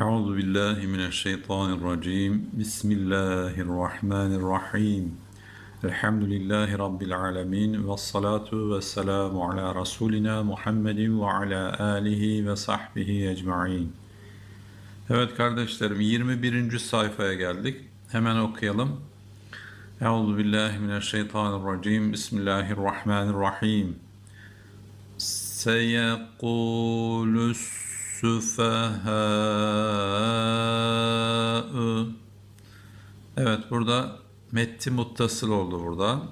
Euzu billahi mineşşeytanirracim. Bismillahirrahmanirrahim. Elhamdülillahi rabbil alamin ve salatu ve selamu ala rasulina Muhammedin ve ala alihi ve sahbihi ecmaîn. Evet kardeşlerim 21. sayfaya geldik. Hemen okuyalım. Euzu billahi mineşşeytanirracim. Bismillahirrahmanirrahim. Seyekulus süfehâ'ı Evet burada metti muttasıl oldu burada.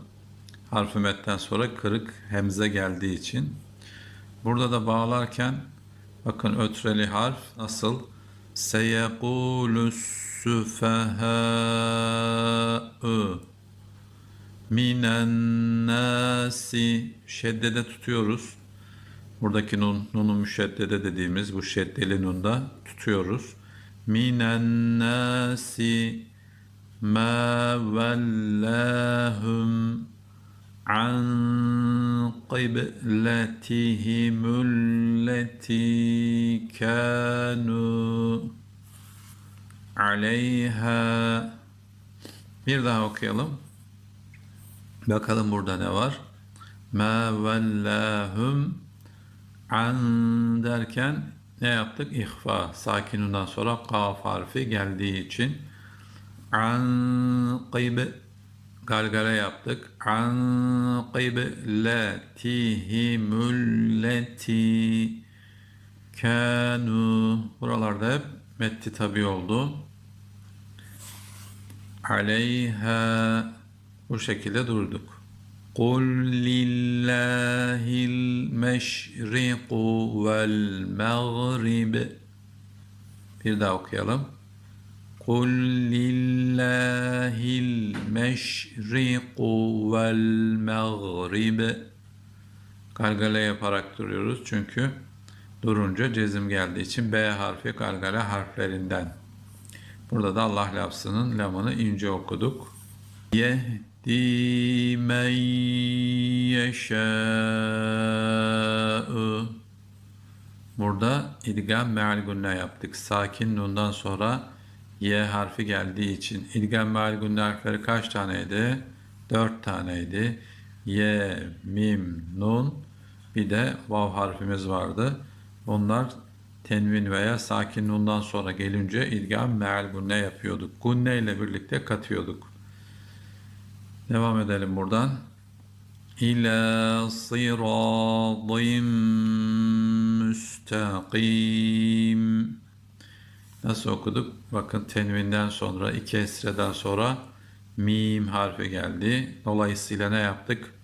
Harfi metten sonra kırık hemze geldiği için. Burada da bağlarken bakın ötreli harf nasıl? Seyekulu süfehâ'ı minen nasi şeddede tutuyoruz. Buradaki nun, nunu müşeddede dediğimiz bu şeddeli nunda tutuyoruz. Minen nasi ma vellahum an qibletihimülleti kanu aleyha bir daha okuyalım. Bakalım burada ne var? Ma vellahum an derken ne yaptık? İhfa. Sakinundan sonra kaf harfi geldiği için an qib galgala yaptık. An qibletihimülleti kanu buralarda hep metti tabi oldu. Aleyha bu şekilde durduk. Lillahil meşriku vel mağrib. Bir daha okuyalım. Lillahil meşriku vel mağrib. Galgala yaparak duruyoruz çünkü durunca cezim geldiği için B harfi galgala harflerinden. Burada da Allah lafzının lamını ince okuduk. Yehdi men yeşâ'ı Burada idgam meal gunna yaptık. Sakin nundan sonra y harfi geldiği için idgam meal gunna harfleri kaç taneydi? Dört taneydi. Y, mim, nun bir de vav harfimiz vardı. Bunlar tenvin veya sakin nundan sonra gelince idgam meal gunne yapıyorduk. Gunne ile birlikte katıyorduk. Devam edelim buradan. İlâ sıradîm müstakim. Nasıl okuduk? Bakın tenvinden sonra, iki esreden sonra mim harfi geldi. Dolayısıyla ne yaptık?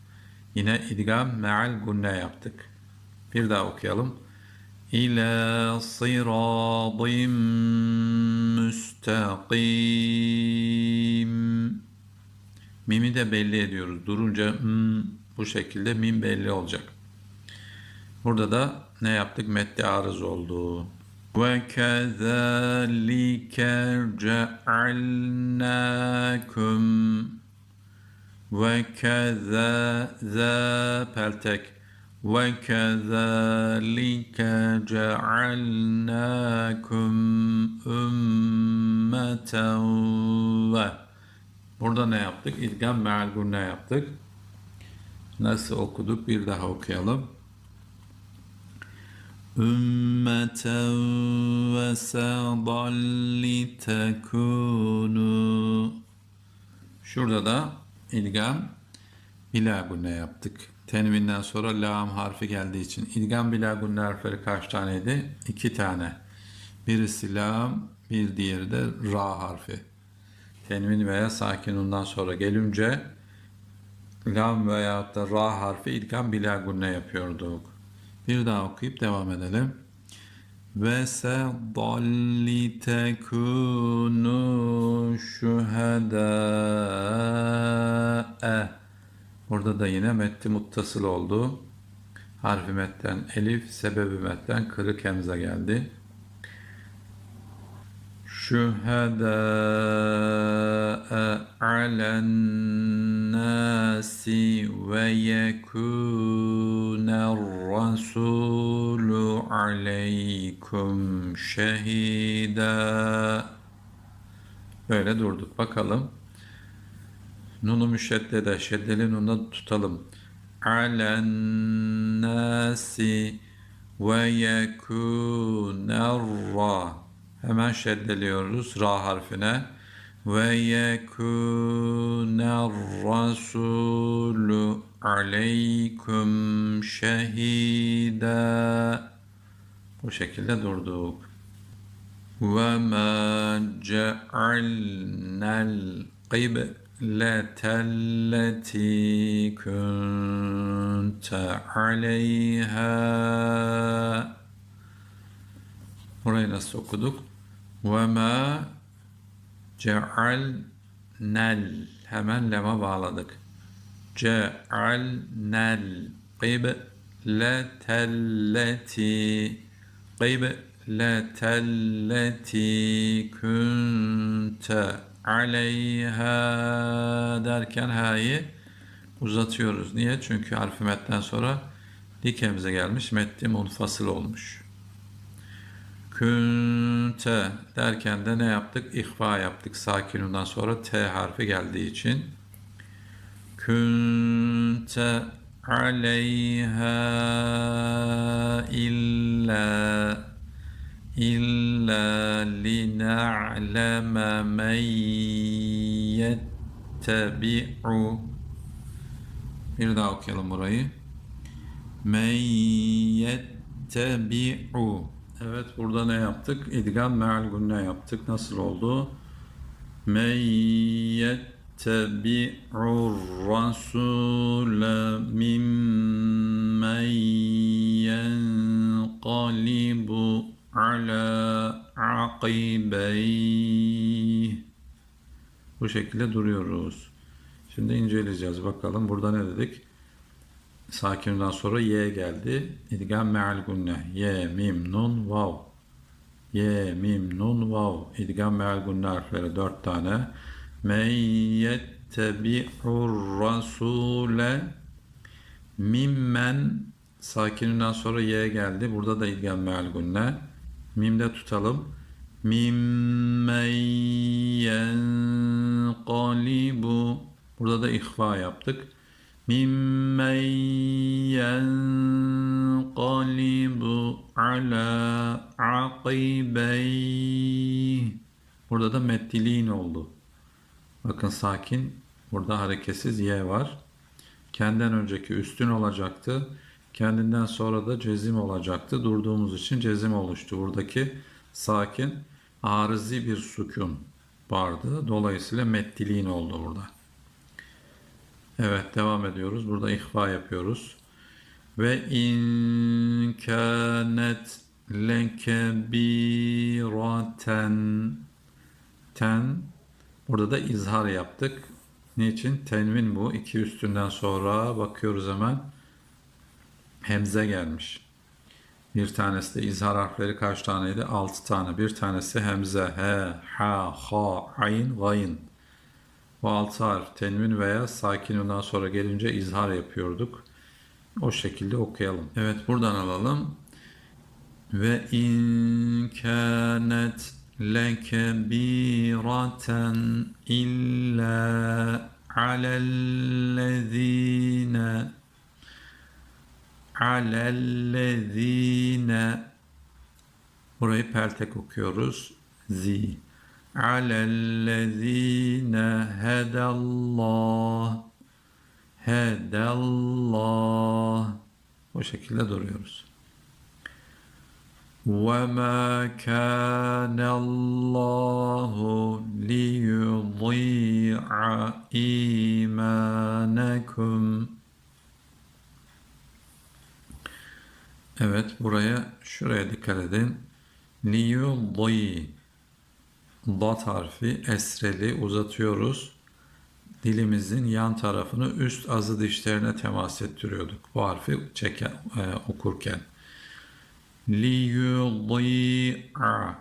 Yine idgam meal gunne yaptık. Bir daha okuyalım. İlâ sıradîm müstakim. Mimi de belli ediyoruz. Durunca hmm, bu şekilde mim belli olacak. Burada da ne yaptık? Medde arız oldu. Cealnakum ve keza za peltek kezalike cealnakum ümmeten ve Burada ne yaptık? İdgam meal gunne yaptık. Nasıl okuduk? Bir daha okuyalım. Ümmeten ve sadalli tekunu. Şurada da idgam bila gunne yaptık. Tenvinden sonra lam harfi geldiği için. İdgam bila gunne harfleri kaç taneydi? İki tane. Birisi lam, bir diğeri de ra harfi tenvin veya sakinundan sonra gelince lam veya da ra harfi idgam bila gunne yapıyorduk. Bir daha okuyup devam edelim. Ve sedalli tekunu şühedâe Burada da yine metti muttasıl oldu. Harfi metten elif, sebebi metten kırık hemze geldi şühedâe alennâsi ve yekûner rasûlu aleykum şehidâ. Böyle durduk. Bakalım. Nunu müşeddede, şeddeli nunda tutalım. Alennâsi ve yekûner rasûlu Hemen şeddeliyoruz ra harfine. Ve yekuner rasulu aleykum şehida. Bu şekilde durduk. وما جعلنا القبلة التي كنت عليها Burayı nasıl okuduk? Ve ma cealnel hemen lema bağladık. Cealnel qibletelleti qibletelleti kunte aleyha derken ha'yı uzatıyoruz. Niye? Çünkü harfi metten sonra dikemize gelmiş. Metni munfasıl olmuş. Künte derken de ne yaptık? İhfa yaptık. Sakinundan sonra T harfi geldiği için. Künte aleyha illa illa lina'leme men yettebi'u bir daha okuyalım burayı. Men yettebi'u Evet burada ne yaptık? İdgam me'al gunne yaptık. Nasıl oldu? Men yettebi'ur rasule mimmen yenqalibu ala akibeyh Bu şekilde duruyoruz. Şimdi inceleyeceğiz. Bakalım burada ne dedik? Sakinden sonra y geldi. İdgam me'al gunne. Y, mim, nun, vav. Y, mim, nun, vav. İdgam me'al gunne harfleri dört tane. Men yettebi'ur rasule mimmen sakininden sonra y geldi. Burada da idgam me'al gunne. Mimde tutalım. Mimmen yenqalibu. Burada da ihfa yaptık. ممن ينقلب على عقبيه Burada da meddiliğin oldu. Bakın sakin. Burada hareketsiz y var. Kendinden önceki üstün olacaktı. Kendinden sonra da cezim olacaktı. Durduğumuz için cezim oluştu. Buradaki sakin arızi bir sükun vardı. Dolayısıyla meddiliğin oldu burada. Evet devam ediyoruz. Burada ihfa yapıyoruz. Ve in kânet lekebîraten ten burada da izhar yaptık. Niçin? Tenvin bu. İki üstünden sonra bakıyoruz hemen. Hemze gelmiş. Bir tanesi de izhar harfleri kaç taneydi? Altı tane. Bir tanesi hemze. He, ha, ha, ayn, gayn. Bu altı harf tenvin veya sakinundan sonra gelince izhar yapıyorduk. O şekilde okuyalım. Evet buradan alalım. Ve in kânet lekebîraten illa alellezîne alellezîne Burayı peltek okuyoruz. Zi على الذين هدى الله هدى الله bu şekilde duruyoruz. وَمَا كَانَ اللّٰهُ لِيُضِيعَ إِيمَانَكُمْ Evet, buraya, şuraya dikkat edin. لِيُضِيعَ lat harfi esreli uzatıyoruz. Dilimizin yan tarafını üst azı dişlerine temas ettiriyorduk bu harfi çeken, e, okurken. Li yudi'a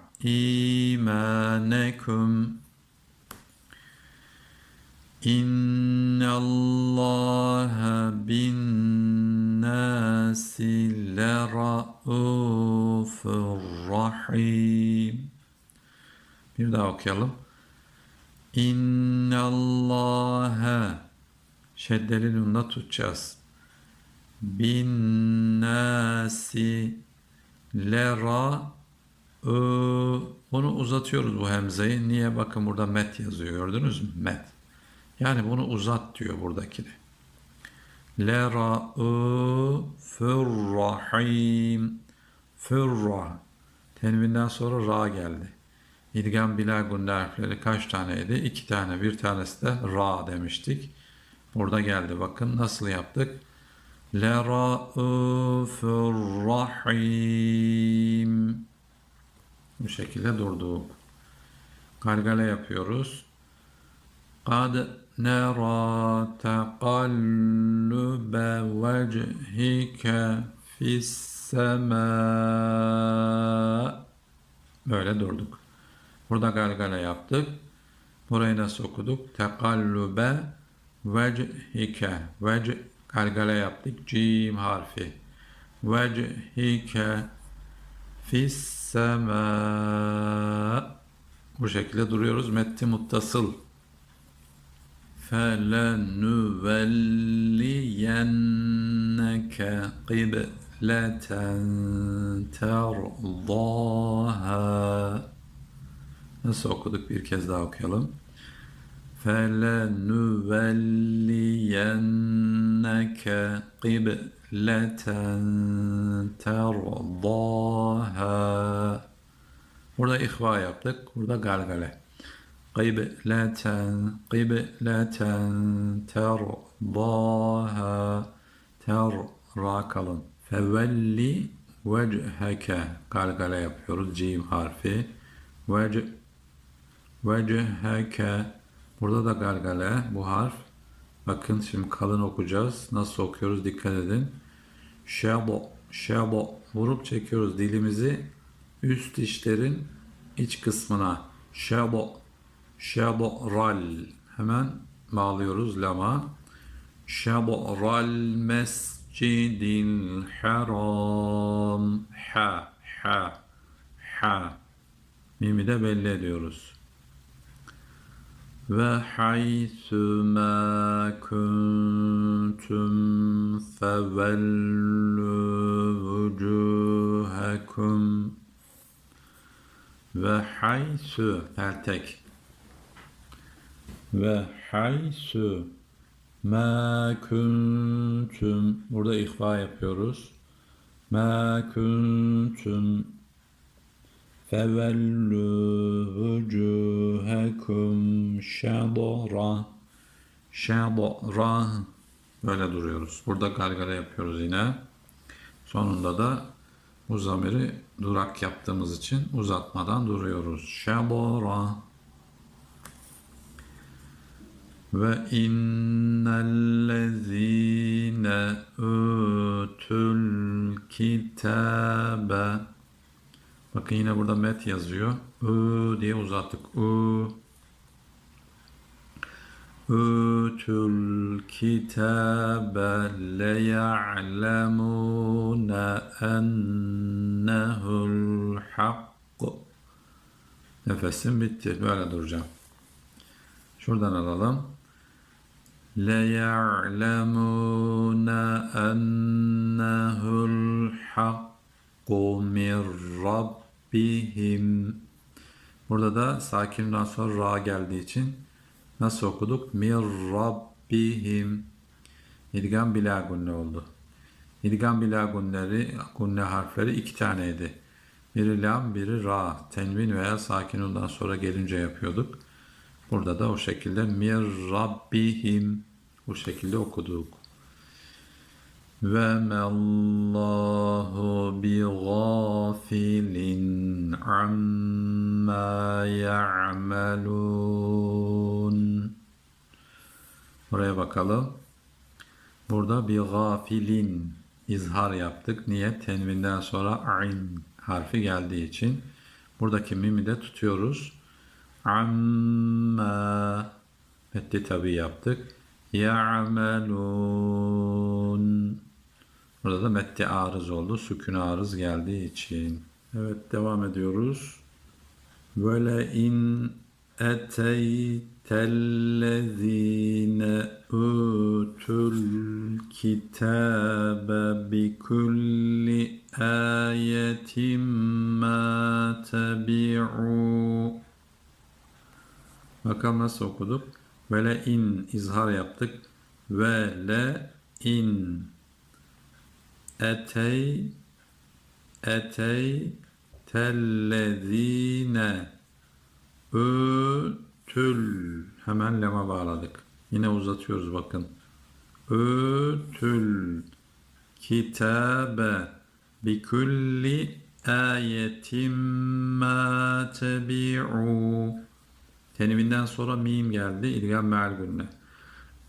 imanekum İnnallâhe bin nâsi lera'ûfur rahîm bir daha okuyalım. İnnallâhe şeddeli nunla tutacağız. Bin nasi lera bunu uzatıyoruz bu hemzeyi. Niye? Bakın burada met yazıyor. Gördünüz mü? Met. Yani bunu uzat diyor buradakini. Lera fırrahim fırra tenvinden sonra ra geldi. İdgam bila gunde harfleri kaç taneydi? İki tane. Bir tanesi de ra demiştik. Burada geldi. Bakın nasıl yaptık? Lera'ufurrahim Bu şekilde durduk. Galgale yapıyoruz. Kad nera teqallube vechike fis sema Böyle durduk. Burada galgale yaptık. Burayı nasıl okuduk? Tekallube vechike. Vec galgale yaptık. Cim harfi. Vechike fis sema. Bu şekilde duruyoruz. Metti muttasıl. فَلَنُوَلِّيَنَّكَ قِبْلَةً تَرْضَاهَا Nasıl okuduk? Bir kez daha okuyalım. فَلَنُوَلِّيَنَّكَ قِبْلَةً تَرْضَاهَا Burada ihva yaptık. Burada galgale. قِبْلَةً قِبْلَةً تَرْضَاهَا ter ra kalın. Fevelli vecheke galgale yapıyoruz. Cim harfi. Vece vecheke burada da galgale bu harf. Bakın şimdi kalın okuyacağız. Nasıl okuyoruz dikkat edin. Şebo şebo vurup çekiyoruz dilimizi üst dişlerin iç kısmına. Şebo şebo ral hemen bağlıyoruz lama. Şeb'ral mescidil haram. Ha, ha, ha. Mimi de belli ediyoruz. Ve haythu ma kuntum fevellu vucuhakum ve haythu peltek ve haythu Ma kuntum burada ihfa yapıyoruz. Ma kuntum fevellu vucuhakum şadra şadra böyle duruyoruz. Burada gargara yapıyoruz yine. Sonunda da bu zamiri durak yaptığımız için uzatmadan duruyoruz. Şadra ve innellezine utul kitabe Bakın yine burada met yazıyor. Ö diye uzattık. Ö. Ötül kitabe le ya'lemune ennehul hakk. Nefesim bitti. Böyle duracağım. Şuradan alalım. Le ya'lemune ennehul hakk min rabbihim. Burada da sakinden sonra ra geldiği için nasıl okuduk? Min rabbihim. İdgam bila gunne oldu. İdgam bila gunleri, gunne harfleri iki taneydi. Biri lam, biri ra. Tenvin veya sakin sakinundan sonra gelince yapıyorduk. Burada da o şekilde mir rabbihim bu şekilde okuduk. Mellahu bi gafilin amma ya'malun. Buraya bakalım. Burada bir gafilin izhar yaptık. Niye? Tenvinden sonra ayn harfi geldiği için. Buradaki mimi de tutuyoruz. Amma Metti tabi yaptık. Ya'melun Burada da metti arız oldu. Sükun arız geldiği için. Evet devam ediyoruz. Böyle in eteytellezine utul kitabe bi kulli ayetin ma tebi'u Bakalım nasıl okuduk? Böyle in izhar yaptık. Ve le in etey etey tellezine ötül hemen lema bağladık. Yine uzatıyoruz bakın. Ötül kitabe bi kulli ayetin ma tebi'u Tenvinden sonra mim geldi. İlgam meal gününe.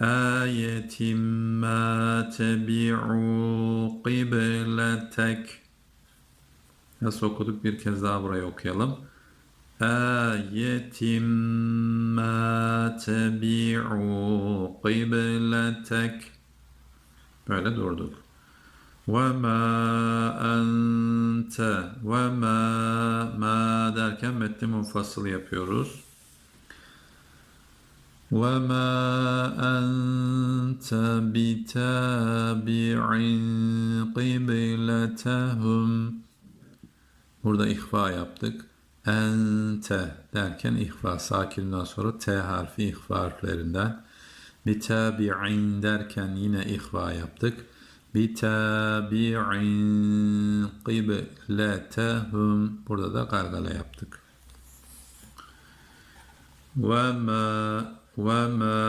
Ayetim ma tebi'u kibletek. Nasıl okuduk? Bir kez daha burayı okuyalım. Ayetim ma tebi'u kibletek. Böyle durduk. وَمَا أَنْتَ وَمَا ma derken metni munfasıl yapıyoruz. وَمَا أَنْتَ بِتَابِعٍ قِبْلَتَهُمْ Burada ihfa yaptık. Ente derken ihfa sakinden sonra T harfi ihfa harflerinden. Bitabi'in derken yine ihfa yaptık. Bitabi'in qibletehum Burada da gargala yaptık. وَمَا وَمَا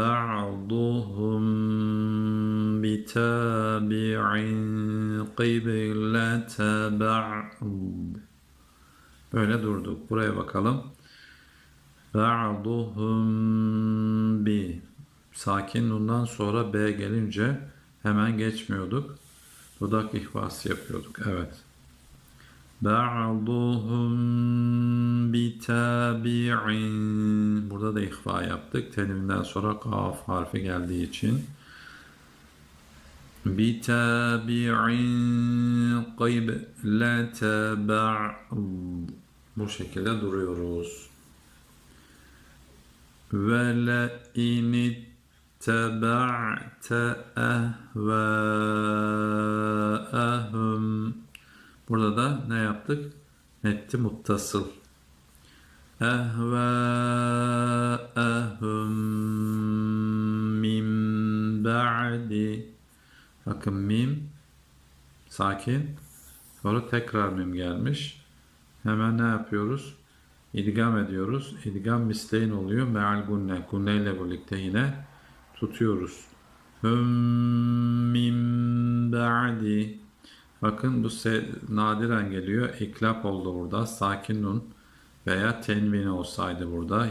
بَعْضُهُمْ بِتَابِعٍ قِبْلَةَ بَعْضٍ Böyle durduk. Buraya bakalım. بَعْضُهُمْ bi Sakin nundan sonra B gelince hemen geçmiyorduk. Dudak ihvası yapıyorduk. Evet. Ba'duhum bitabi'in Burada da ihfa yaptık. Tenimden sonra kaf harfi geldiği için. Bitabi'in qiblete ba'd Bu şekilde duruyoruz. Ve le inittaba'te ehvâehum Burada da ne yaptık? Metti muttasıl. Ehvâehum min ba'di Bakın mim sakin. Sonra tekrar mim gelmiş. Hemen ne yapıyoruz? İdgam ediyoruz. İdgam misleyin oluyor. Meal gunne. Gunne ile birlikte yine tutuyoruz. Hüm min ba'di Bakın bu se nadiren geliyor. İklap oldu burada. Sakin nun veya tenvini olsaydı burada.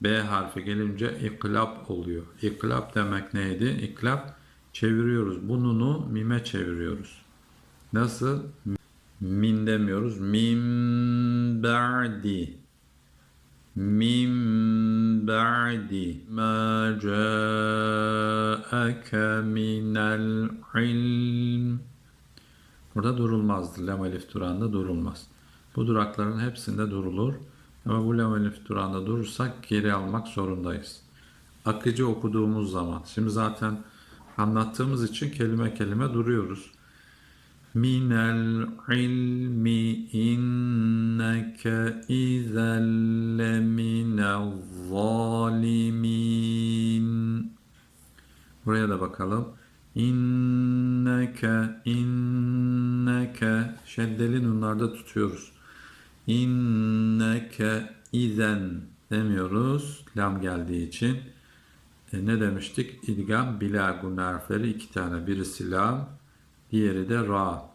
B harfi gelince iklap oluyor. İklap demek neydi? İklap çeviriyoruz. Bu nunu mime çeviriyoruz. Nasıl? Min demiyoruz. Min ba'di. Min ba'di ma ca'ake minel ilm Burada durulmazdı. Lam elif durağında durulmaz. Bu durakların hepsinde durulur. Ama bu lam elif durağında durursak geri almak zorundayız. Akıcı okuduğumuz zaman. Şimdi zaten anlattığımız için kelime kelime duruyoruz. Minel ilmi inneke izen leminel zalimin. Buraya da bakalım. İnneke inneke şeddeli nunlarda tutuyoruz. İnneke izen demiyoruz. Lam geldiği için. E, ne demiştik? İdgam bilagun harfleri iki tane. Birisi lam, diğeri de ra.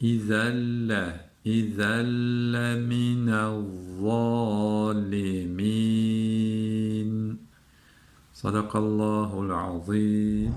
İzelle İzelle minel zalimin Sadakallahul azim